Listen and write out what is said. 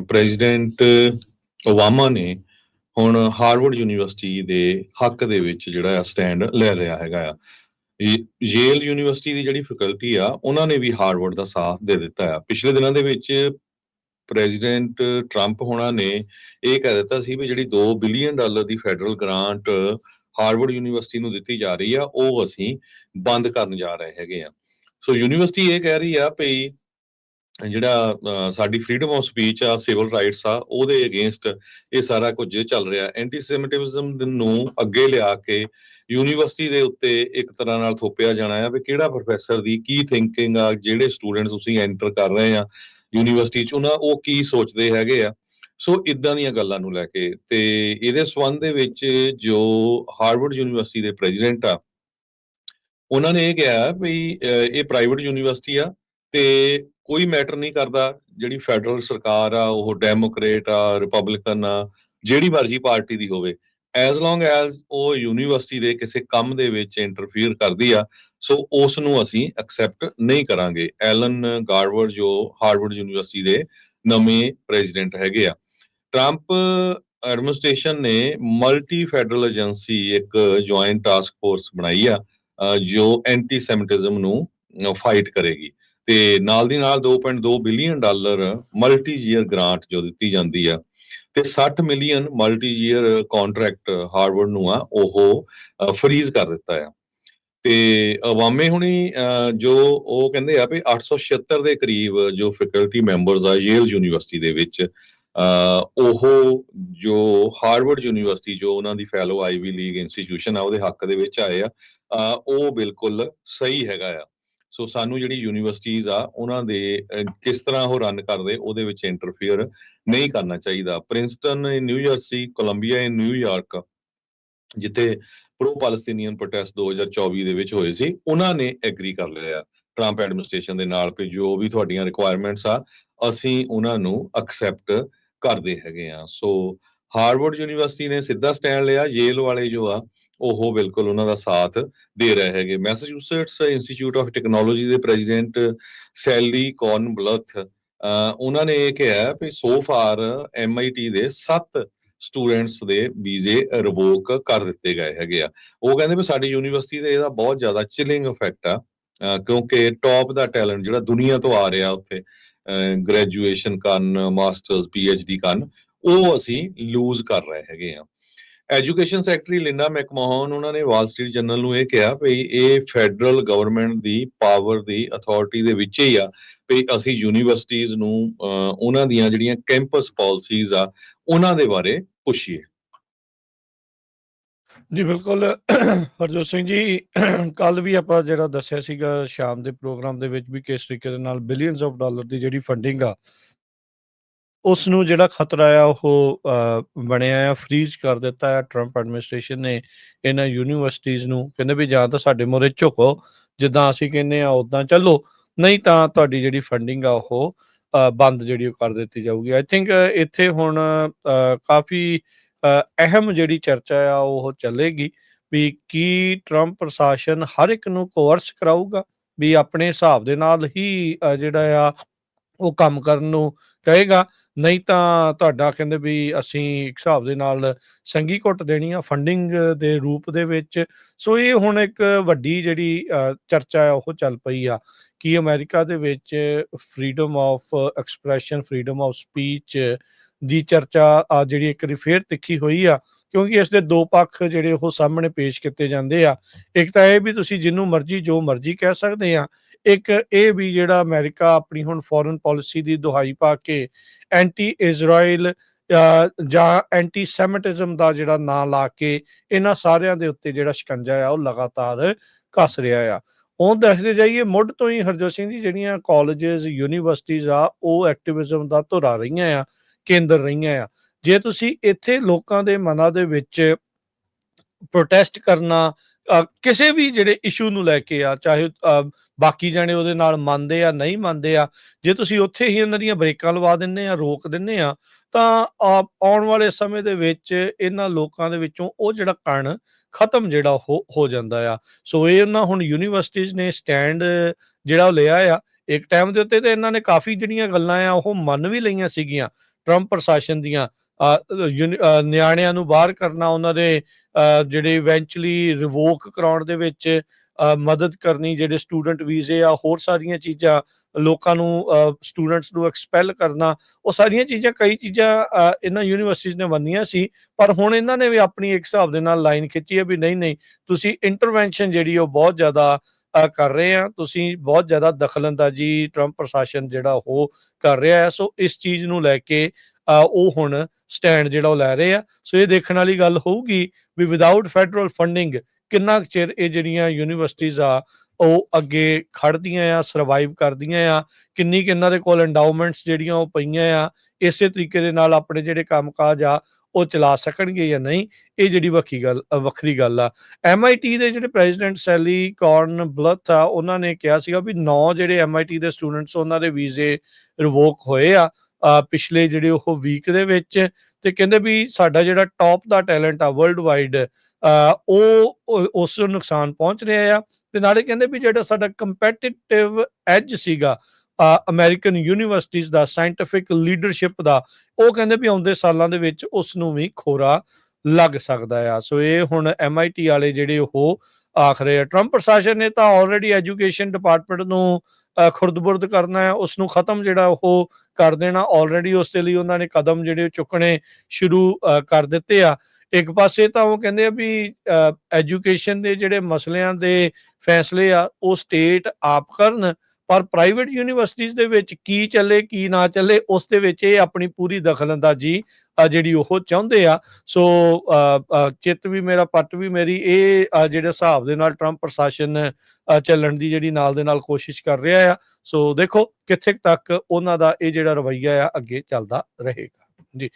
President Obama ਨੇ ਹੁਣ Harvard university ਦੇ ਹੱਕ ਦੇ ਵਿੱਚ ਜਿਹੜਾ ਆ ਸਟੈਂਡ ਲੈ ਰਿਹਾ ਹੈਗਾ ਆ। ਯੇਲ ਯੂਨੀਵਰਸਿਟੀ ਦੀ ਜਿਹੜੀ ਫੈਕਲਟੀ ਆ, ਉਹਨਾਂ ਨੇ ਵੀ ਹਾਰਵਰਡ ਦਾ ਸਾਥ ਦੇ ਦਿੱਤਾ ਆ। ਪਿਛਲੇ ਦਿਨਾਂ ਦੇ ਵਿੱਚ ਪ੍ਰੈਜ਼ੀਡੈਂਟ ਟਰੰਪ ਹੋਣਾ ਨੇ ਇਹ ਕਹਿ ਦਿੱਤਾ ਸੀ ਵੀ ਜਿਹੜੀ 2 ਬਿਲੀਅਨ ਡਾਲਰ ਦੀ ਫੈਡਰਲ ਗ੍ਰਾਂਟ ਹਾਰਵਰਡ ਯੂਨੀਵਰਸਿਟੀ ਨੂੰ ਦਿੱਤੀ ਜਾ ਰਹੀ ਆ, ਉਹ ਅਸੀਂ ਬੰਦ ਕਰਨ ਜਾ ਰਹੇ ਹੈਗੇ ਆ। ਸੋ ਯੂਨੀਵਰਸਿਟੀ ਇਹ ਕਹਿ ਰਹੀ ਆ ਭਈ ਜਿਹੜਾ ਸਾਡੀ ਫਰੀडम ਆਫ ਸਪੀਚ ਆ ਸਿਵਲ ਰਾਈਟਸ ਆ, ਉਹਦੇ ਅਗੇਂਸਟ ਇਹ ਸਾਰਾ ਕੁਝ ਚੱਲ ਰਿਹਾ। ਐਂਟੀਸੈਮਿਟਿਜ਼ਮ ਨੂੰ ਅੱਗੇ ਲਿਆ ਕੇ ਯੂਨੀਵਰਸਿਟੀ ਦੇ ਉੱਤੇ ਇੱਕ ਤਰ੍ਹਾਂ ਨਾਲ ਥੋਪਿਆ ਜਾਣਾ ਆ ਵੀ ਕਿਹੜਾ ਪ੍ਰੋਫੈਸਰ ਦੀ ਕੀ ਥਿੰਕਿੰਗ ਆ, ਜਿਹੜੇ ਸਟੂਡੈਂਟ ਤੁਸੀਂ ਐਂਟਰ ਕਰ ਰਹੇ ਆ ਯੂਨੀਵਰਸਿਟੀ ਚ, ਉਹਨਾਂ ਉਹ ਕੀ ਸੋਚਦੇ ਹੈਗੇ ਆ। ਸੋ ਇਦਾਂ ਦੀਆਂ ਗੱਲਾਂ ਨੂੰ ਲੈ ਕੇ ਤੇ ਇਹਦੇ ਸਬੰਧ ਦੇ ਵਿੱਚ ਜੋ ਹਾਰਵਰਡ ਯੂਨੀਵਰਸਿਟੀ ਦੇ ਪ੍ਰੈਜ਼ੀਡੈਂਟ ਆ, ਉਹਨਾਂ ਨੇ ਇਹ ਕਿਹਾ ਵੀ ਇਹ ਪ੍ਰਾਈਵੇਟ ਯੂਨੀਵਰਸਿਟੀ ਆ ਤੇ ਕੋਈ ਮੈਟਰ ਨਹੀਂ ਕਰਦਾ, ਜਿਹੜੀ ਫੈਡਰਲ ਸਰਕਾਰ ਆ, ਉਹ ਡੈਮੋਕ੍ਰੇਟ ਆ, ਰਿਪਬਲਿਕਨ ਆ, ਜਿਹੜੀ ਮਰਜ਼ੀ ਪਾਰਟੀ ਦੀ ਹੋਵੇ ਐਸ ਲੌਂਗ ਐਸ ਉਹ ਯੂਨੀਵਰਸਿਟੀ ਦੇ ਕਿਸੇ ਕੰਮ ਦੇ ਵਿੱਚ ਇੰਟਰਫੀਅਰ ਕਰਦੀ ਆ, ਸੋ ਉਸ ਨੂੰ ਅਸੀਂ ਐਕਸੈਪਟ ਨਹੀਂ ਕਰਾਂਗੇ। ਐਲਨ ਗਾਰਵਰ ਜੋ ਹਾਰਵਰਡ ਯੂਨੀਵਰਸਿਟੀ ਦੇ ਨਵੇਂ ਪ੍ਰੈਜ਼ੀਡੈਂਟ ਹੈਗੇ ਆ। ਟਰੰਪ ਐਡਮਿਨਿਸਟ੍ਰੇਸ਼ਨ ਨੇ ਮਲਟੀ ਫੈਡਰਲ ਏਜੰਸੀ ਇੱਕ ਜੁਆਇੰਟ ਟਾਸਕ ਫੋਰਸ ਬਣਾਈ ਆ ਜੋ ਐਂਟੀ ਸੈਮਿਟਿਜ਼ਮ ਨੂੰ ਫਾਈਟ ਕਰੇਗੀ। ਤੇ ਨਾਲ ਦੀ ਨਾਲ 2.2 billion dollar multi year grant ਜੋ ਦਿੱਤੀ ਜਾਂਦੀ ਆ ਤੇ 60 million multi year contract Harvard ਨੂੰ ਆ, ਉਹ ਫਰੀਜ਼ ਕਰ ਦਿੱਤਾ ਆ। ਤੇ ਅਵਾਮੇ ਹੁਣੀ ਜੋ ਉਹ ਕਹਿੰਦੇ ਆ ਵੀ 876 ਦੇ ਕਰੀਬ ਜੋ ਫੈਕਲਟੀ ਮੈਂਬਰਸ ਆ ਯੇਲ ਯੂਨੀਵਰਸਿਟੀ ਦੇ ਵਿੱਚ ਉਹ ਜੋ ਹਾਰਵਰਡ ਯੂਨੀਵਰਸਿਟੀ ਜੋ ਉਹਨਾਂ ਦੀ ਫੈਲੋ ਆਈਵੀ ਲੀਗ ਇੰਸਟੀਟਿਊਸ਼ਨ ਆ, ਉਹਦੇ ਹੱਕ ਦੇ ਵਿੱਚ ਆਏ ਆ ਉਹ ਬਿਲਕੁਲ ਸਹੀ ਹੈਗਾ ਆ। ਸੋ ਸਾਨੂੰ ਜਿਹੜੀ ਯੂਨੀਵਰਸਿਟੀਜ਼ ਆ, ਉਹਨਾਂ ਦੇ ਕਿਸ ਤਰ੍ਹਾਂ ਉਹ ਰਨ ਕਰਦੇ, ਉਹਦੇ ਵਿੱਚ ਇੰਟਰਫੀਅਰ ਨਹੀਂ ਕਰਨਾ ਚਾਹੀਦਾ। Princeton New Jersey Columbia in New York ਜਿੱਥੇ ਪ੍ਰੋ ਪੈਲਸਟੀਨੀਅਨ ਪ੍ਰੋਟੈਸਟ 2024 ਦੇ ਵਿੱਚ ਹੋਏ ਸੀ, ਉਹਨਾਂ ਨੇ ਐਗਰੀ ਕਰ ਲਿਆ। ਟਰੰਪ ਐਡਮਿਨਿਸਟ੍ਰੇਸ਼ਨ ਦੇ ਨਾਲ ਕਿ ਜੋ ਵੀ ਤੁਹਾਡੀਆਂ ਰਿਕੁਆਇਰਮੈਂਟਸ ਆ, ਅਸੀਂ ਉਹਨਾਂ ਨੂੰ ਐਕਸੈਪਟ ਕਰਦੇ ਹੈਗੇ ਆ। ਸੋ ਹਾਰਵਰਡ ਯੂਨੀਵਰਸਿਟੀ ਨੇ ਸਿੱਧਾ ਸਟੈਂਡ ਲਿਆ ਯੇਲ ਵਾਲੇ ਜੋ ਆ ਉਹ ਬਿਲਕੁਲ ਉਹਨਾਂ ਦਾ ਸਾਥ ਦੇ ਰਹੇ ਹੈਗੇ। ਮੈਸਾਚੂਸੇਟਸ ਇੰਸਟੀਚਿਊਟ ਆਫ ਟੈਕਨੋਲੋਜੀ ਦੇ ਪ੍ਰੈਜ਼ੀਡੈਂਟ ਸੈਲੀ ਕੌਰਨ ਬਲਥ ਉਹਨਾਂ ਨੇ ਇਹ ਕਿਹਾ ਵੀ ਸੋ ਫਾਰ ਐਮਆਈਟੀ ਦੇ 7 ਸਟੂਡੈਂਟਸ ਦੇ ਵੀਜ਼ੇ ਰਿਵੋਕ ਕਰ ਦਿੱਤੇ ਗਏ ਹੈਗੇ ਆ। ਉਹ ਕਹਿੰਦੇ ਵੀ ਸਾਡੀ ਯੂਨੀਵਰਸਿਟੀ ਤੇ ਇਹਦਾ ਬਹੁਤ ਜ਼ਿਆਦਾ ਚਿਲਿੰਗ ਇਫੈਕਟ ਆ ਕਿਉਂਕਿ ਟੌਪ ਦਾ ਟੈਲੈਂਟ ਜਿਹੜਾ ਦੁਨੀਆ ਤੋਂ ਆ ਰਿਹਾ ਉੱਥੇ ਗ੍ਰੈਜੂਏਸ਼ਨ ਕਰਨ ਮਾਸਟਰਸ ਪੀਐਚਡੀ ਕਰਨ, ਉਹ ਅਸੀਂ ਲੂਜ਼ ਕਰ ਰਹੇ ਹੈਗੇ ਆ। ਐਜੂਕੇਸ਼ਨ ਸੈਕਟਰੀ ਲਿੰਡਾ ਮੈਕਮੋਹਨ, ਉਹਨਾਂ ਨੇ ਵਾਲ ਸਟਰੀਟ ਜਰਨਲ ਨੂੰ ਇਹ ਕਿਹਾ ਵੀ ਇਹ ਫੈਡਰਲ ਗਵਰਨਮੈਂਟ ਦੀ ਪਾਵਰ ਦੀ ਅਥਾਰਟੀ ਦੇ ਵਿੱਚ ਹੀ ਆ ਵੀ ਅਸੀਂ ਯੂਨੀਵਰਸਿਟੀਆਂ ਨੂੰ ਉਹਨਾਂ ਦੀਆਂ ਜਿਹੜੀਆਂ ਕੈਂਪਸ ਪਾਲਿਸੀਜ਼ ਆ, ਉਹਨਾਂ ਦੇ ਬਾਰੇ ਪੁੱਛੀਏ। ਜੀ, ਬਿਲਕੁਲ। ਹਰਜੋਤ ਸਿੰਘ ਜੀ ਕੱਲ ਵੀ ਆਪਾਂ ਜਿਹੜਾ ਦੱਸਿਆ ਸੀਗਾ, ਸ਼ਾਮ ਦੇ ਪ੍ਰੋਗਰਾਮ ਦੇ ਵਿੱਚ ਵੀ ਕਿਸ ਤਰੀਕੇ ਦੇ ਨਾਲ ਬਿਲੀਅਨਸ ਆਫ ਡਾਲਰ ਦੀ ਜਿਹੜੀ ਫੰਡਿੰਗ ਆ ਉਸ ਨੂੰ ਜਿਹੜਾ ਖਤਰਾ ਆ, ਉਹ ਬਣਿਆ ਆ ਫ੍ਰੀਜ਼ ਕਰ ਦਿੱਤਾ ਆ ਟਰੰਪ ਐਡਮਿਨਿਸਟ੍ਰੇਸ਼ਨ ਨੇ ਇਹਨਾਂ ਯੂਨੀਵਰਸਿਟੀਆਂ ਨੂੰ। ਕਹਿੰਦੇ ਵੀ ਜਾਂ ਤਾਂ ਸਾਡੇ ਮੋਰੇ ਝੁਕੋ, ਜਿੱਦਾਂ ਅਸੀਂ ਕਹਿੰਦੇ ਆ ਉਦਾਂ ਚੱਲੋ। ਨਹੀਂ ਤਾਂ ਤੁਹਾਡੀ ਜਿਹੜੀ ਫੰਡਿੰਗ ਆ, ਉਹ ਬੰਦ ਜਿਹੜੀ ਉਹ ਕਰ ਦਿੱਤੀ ਜਾਊਗੀ। ਆਈ ਥਿੰਕ ਇੱਥੇ ਹੁਣ ਕਾਫੀ ਅਹਿਮ ਜਿਹੜੀ ਚਰਚਾ ਆ, ਉਹ ਚੱਲੇਗੀ ਵੀ ਕੀ ਟਰੰਪ ਪ੍ਰਸ਼ਾਸਨ ਹਰ ਇੱਕ ਨੂੰ ਕੋਰਸ ਕਰਾਊਗਾ? ਵੀ ਆਪਣੇ ਹਿਸਾਬ ਦੇ ਨਾਲ ਹੀ ਜਿਹੜਾ ਆ, ਉਹ ਕੰਮ ਕਰਨ ਨੂੰ ਕਹੇਗਾ। ਨਹੀਂ ਤਾਂ ਤੁਹਾਡਾ ਕਹਿੰਦੇ ਵੀ ਅਸੀਂ ਇੱਕ ਹਿਸਾਬ ਦੇ ਨਾਲ ਸੰਗੀ ਘੁੱਟ ਦੇਣੀ ਆ ਫੰਡਿੰਗ ਦੇ ਰੂਪ ਦੇ ਵਿੱਚ। ਸੋ ਇਹ ਹੁਣ ਇੱਕ ਵੱਡੀ ਜਿਹੜੀ ਚਰਚਾ ਹੈ ਉਹ ਚੱਲ ਪਈ ਆ ਕਿ ਅਮਰੀਕਾ ਦੇ ਵਿੱਚ freedom of expression freedom of speech ਦੀ ਚਰਚਾ ਆ ਜਿਹੜੀ ਇੱਕ ਵਾਰੀ ਰਿਫੇਰ ਤਿੱਖੀ ਹੋਈ ਆ, ਕਿਉਂਕਿ ਇਸ ਦੇ ਦੋ ਪੱਖ ਜਿਹੜੇ ਉਹ ਸਾਹਮਣੇ ਪੇਸ਼ ਕੀਤੇ ਜਾਂਦੇ ਆ। ਇੱਕ ਤਾਂ ਇਹ ਵੀ ਤੁਸੀਂ ਜਿੰਨੂੰ ਮਰਜ਼ੀ, ਜੋ ਮਰਜ਼ੀ ਕਹਿ ਸਕਦੇ ਆ ਇੱਕ ਇਹ ਵੀ ਜਿਹੜਾ ਅਮਰੀਕਾ ਆਪਣੀ ਹੁਣ ਫੋਰਨ ਪਾਲਿਸੀ ਦੀ ਦੁਹਾਈ ਪਾ ਕੇ ਐਂਟੀ ਇਜ਼ਰਾਈਲ ਜਾਂ ਐਂਟੀ ਸੈਮਿਟਿਜ਼ਮ ਦਾ ਜਿਹੜਾ ਨਾਂ ਲਾ ਕੇ ਇਹਨਾਂ ਸਾਰਿਆਂ ਦੇ ਉੱਤੇ ਜਿਹੜਾ ਸ਼ਿਕੰਜਾ ਆ, ਉਹ ਲਗਾਤਾਰ ਕੱਸ ਰਿਹਾ ਆ। ਉਹ ਦੱਸਦੇ ਜਾਈਏ, ਮੁੱਢ ਤੋਂ ਹੀ ਹਰਜੋਤ ਸਿੰਘ ਜੀ ਜਿਹੜੀਆਂ ਕਾਲਜਸ ਯੂਨੀਵਰਸਿਟੀਆਂ ਆ, ਉਹ ਐਕਟਿਵਿਜ਼ਮ ਦਾ ਧੁਰਾ ਰਹੀਆਂ ਆ, ਕੇਂਦਰ ਰਹੀਆਂ ਆ। ਜੇ ਤੁਸੀਂ ਇੱਥੇ ਲੋਕਾਂ ਦੇ ਮਨਾਂ ਦੇ ਵਿੱਚ ਪ੍ਰੋਟੈਸਟ ਕਰਨਾ ਕਿਸੇ ਵੀ ਜਿਹੜੇ ਇਸ਼ੂ ਨੂੰ ਲੈ ਕੇ ਆ, ਚਾਹੇ ਬਾਕੀ ਜਣੇ ਉਹਦੇ ਨਾਲ ਮੰਨਦੇ ਆ ਨਹੀਂ ਮੰਨਦੇ ਆ ਜੇ ਤੁਸੀਂ ਉੱਥੇ ਹੀ ਇਹਨਾਂ ਦੀਆਂ ਬ੍ਰੇਕਾਂ ਲਵਾ ਦਿੰਨੇ ਆ ਰੋਕ ਦਿੰਨੇ ਆ ਤਾਂ ਆਉਣ ਵਾਲੇ ਸਮੇਂ ਦੇ ਵਿੱਚ ਇਹਨਾਂ ਲੋਕਾਂ ਦੇ ਵਿੱਚੋਂ ਉਹ ਜਿਹੜਾ ਕਣ ਖਤਮ ਜਿਹੜਾ ਹੋ ਹੋ ਜਾਂਦਾ ਆ। ਸੋ ਇਹ ਉਹਨਾਂ ਹੁਣ ਯੂਨੀਵਰਸਿਟੀਆਂ ਨੇ ਸਟੈਂਡ ਜਿਹੜਾ ਉਹ ਲਿਆ ਆ ਇੱਕ ਟਾਈਮ ਦੇ ਉੱਤੇ ਤੇ ਇਹਨਾਂ ਨੇ ਕਾਫੀ ਜਿਹੜੀਆਂ ਗੱਲਾਂ ਆ ਉਹ ਮੰਨ ਵੀ ਲਈਆਂ ਸੀਗੀਆਂ ਟਰੰਪ ਪ੍ਰਸ਼ਾਸਨ ਦੀਆਂ ਅ, ਯੂਨੀ- ਨਿਆਣਿਆਂ ਨੂੰ ਬਾਹਰ ਕਰਨਾ ਉਹਨਾਂ ਦੇ ਅ, ਜਿਹੜੇ ਇਵੈਂਚੁਅਲੀ ਰਿਵੋਕ ਕਰਾਉਣ ਦੇ ਵਿੱਚ ਮਦਦ ਕਰਨੀ ਜਿਹੜੇ ਸਟੂਡੈਂਟ ਵੀਜ਼ੇ ਆ ਹੋਰ ਸਾਰੀਆਂ ਚੀਜ਼ਾਂ ਲੋਕਾਂ ਨੂੰ ਸਟੂਡੈਂਟਸ ਨੂੰ ਐਕਸਪੈਲ ਕਰਨਾ ਉਹ ਸਾਰੀਆਂ ਚੀਜ਼ਾਂ ਕਈ ਚੀਜ਼ਾਂ ਇਹਨਾਂ ਯੂਨੀਵਰਸਿਟੀਜ਼ ਨੇ ਮੰਨੀਆਂ ਸੀ ਪਰ ਹੁਣ ਇਹਨਾਂ ਨੇ ਵੀ ਆਪਣੀ ਇੱਕ ਹਿਸਾਬ ਦੇ ਨਾਲ ਲਾਈਨ ਖਿੱਚੀ ਹੈ ਵੀ ਨਹੀਂ ਨਹੀਂ ਤੁਸੀਂ ਇੰਟਰਵੈਂਸ਼ਨ ਜਿਹੜੀ ਉਹ ਬਹੁਤ ਜ਼ਿਆਦਾ ਕਰ ਰਹੇ ਆ ਤੁਸੀਂ ਬਹੁਤ ਜ਼ਿਆਦਾ ਦਖਲਅੰਦਾਜ਼ੀ ਟਰੰਪ ਪ੍ਰਸ਼ਾਸਨ ਜਿਹੜਾ ਉਹ ਕਰ ਰਿਹਾ ਹੈ ਸੋ ਇਸ ਚੀਜ਼ ਨੂੰ ਲੈ ਕੇ ਅ, ਉਹ ਹੁਣ ਸਟੈਂਡ ਜਿਹੜਾ ਉਹ ਲੈ ਰਹੇ ਆ ਸੋ ਇਹ ਦੇਖਣ ਵਾਲੀ ਗੱਲ ਹੋਊਗੀ ਵੀ ਵਿਦਆਊਟ ਫੈਡਰਲ ਫੰਡਿੰਗ ਕਿੰਨਾ ਕੁ ਚਿਰ ਇਹ ਜਿਹੜੀਆਂ ਯੂਨੀਵਰਸਿਟੀਜ਼ ਆ, ਉਹ ਅੱਗੇ ਖੜਦੀਆਂ ਆ ਸਰਵਾਈਵ ਕਰਦੀਆਂ ਆ, ਕਿੰਨੀ ਕਿ ਇਹਨਾਂ ਦੇ ਕੋਲ ਐਂਡਾਊਮੈਂਟਸ ਜਿਹੜੀਆਂ ਉਹ ਪਈਆਂ ਆ, ਇਸੇ ਤਰੀਕੇ ਦੇ ਨਾਲ ਆਪਣੇ ਜਿਹੜੇ ਕੰਮਕਾਜ ਆ, ਉਹ ਚਲਾ ਸਕਣਗੇ ਜਾਂ ਨਹੀਂ, ਇਹ ਜਿਹੜੀ ਵੱਖਰੀ ਗੱਲ ਵੱਖਰੀ ਗੱਲ ਆ। MIT ਦੇ ਜਿਹੜੇ ਪ੍ਰੈਜ਼ੀਡੈਂਟ ਸੈਲੀ ਕਾਰਨ ਬਲਥ ਆ, ਉਹਨਾਂ ਨੇ ਕਿਹਾ ਸੀਗਾ ਵੀ ਨੌ ਜਿਹੜੇ MIT ਦੇ ਸਟੂਡੈਂਟਸ ਉਹਨਾਂ ਦੇ ਵੀਜ਼ੇ ਰਿਵੋਕ ਹੋਏ ਆ ਪਿਛਲੇ ਜਿਹੜੇ ਉਹ ਵੀਕ ਦੇ ਵਿੱਚ, ਤੇ ਕਹਿੰਦੇ ਵੀ ਸਾਡਾ ਜਿਹੜਾ ਟੌਪ ਦਾ ਟੈਲੈਂਟ ਆ ਵਰਲਡ ਵਾਈਡ ਉਹ ਉਸ ਨੂੰ ਨੁਕਸਾਨ ਪਹੁੰਚ ਰਿਹਾ ਆ। ਤੇ ਨਾਲੇ ਕਹਿੰਦੇ ਵੀ ਜਿਹੜਾ ਸਾਡਾ ਕੰਪੈਟੀਟਿਵ ਐਜ ਸੀਗਾ ਅਮਰੀਕਨ ਯੂਨੀਵਰਸਿਟੀਜ਼ ਦਾ ਸਾਇੰਟਿਫਿਕ ਲੀਡਰਸ਼ਿਪ ਦਾ ਉਹ ਕਹਿੰਦੇ ਵੀ ਆਉਂਦੇ ਸਾਲਾਂ ਦੇ ਵਿੱਚ ਉਸ ਨੂੰ ਵੀ ਖੋਰਾ ਲੱਗ ਸਕਦਾ ਆ। ਸੋ ਇਹ ਹੁਣ MIT ਵਾਲੇ ਜਿਹੜੇ ਉਹ ਆਖ ਰਹੇ ਆ। ਟਰੰਪ ਪ੍ਰਸ਼ਾਸਨ ਨੇ ਤਾਂ ਆਲਰੇਡੀ ਐਜੂਕੇਸ਼ਨ ਡਿਪਾਰਟਮੈਂਟ ਨੂੰ ਅ, ਖੁਰਦ-ਬੁਰਦ ਕਰਨਾ ਹੈ ਉਸ ਨੂੰ ਖਤਮ ਜਿਹੜਾ ਉਹ ਕਰ ਦੇਣਾ। ਆਲਰੇਡੀ ਉਸ ਦੇ ਲਈ ਉਹਨਾਂ ਨੇ ਕਦਮ ਜਿਹੜੇ ਚੁੱਕਣੇ ਸ਼ੁਰੂ ਕਰ ਦਿੱਤੇ ਆ। ਇੱਕ ਪਾਸੇ ਤਾਂ ਉਹ ਕਹਿੰਦੇ ਆ ਵੀ ਐਜੂਕੇਸ਼ਨ ਦੇ ਜਿਹੜੇ ਮਸਲਿਆਂ ਦੇ ਫੈਸਲੇ ਆ, ਉਹ ਸਟੇਟ ਆਪ ਕਰਨ, ਪਰ ਪ੍ਰਾਈਵੇਟ ਯੂਨੀਵਰਸਿਟੀਜ਼ ਦੇ ਵਿੱਚ ਕੀ ਚੱਲੇ, ਕੀ ਨਾ ਚੱਲੇ, ਉਸ ਦੇ ਵਿੱਚ ਇਹ ਆਪਣੀ ਪੂਰੀ ਦਖਲਅੰਦਾਜ਼ੀ ਜਿਹੜੀ ਉਹ ਚਾਹੁੰਦੇ ਆ। ਸੋ ਚਿੱਤ ਵੀ ਮੇਰਾ, ਪੱਟ ਵੀ ਮੇਰੀ, ਇਹ ਜਿਹੜੇ ਹਿਸਾਬ ਦੇ ਨਾਲ ਟਰੰਪ ਪ੍ਰਸ਼ਾਸਨ ਚੱਲਣ ਦੀ ਜਿਹੜੀ ਨਾਲ ਦੇ ਨਾਲ ਕੋਸ਼ਿਸ਼ ਕਰ ਰਿਹਾ ਆ। ਸੋ ਦੇਖੋ ਕਿੱਥੇ ਤੱਕ ਉਹਨਾਂ ਦਾ ਇਹ ਜਿਹੜਾ ਰਵੱਈਆ ਆ, ਅੱਗੇ ਚੱਲਦਾ ਰਹੇਗਾ। ਜੀ।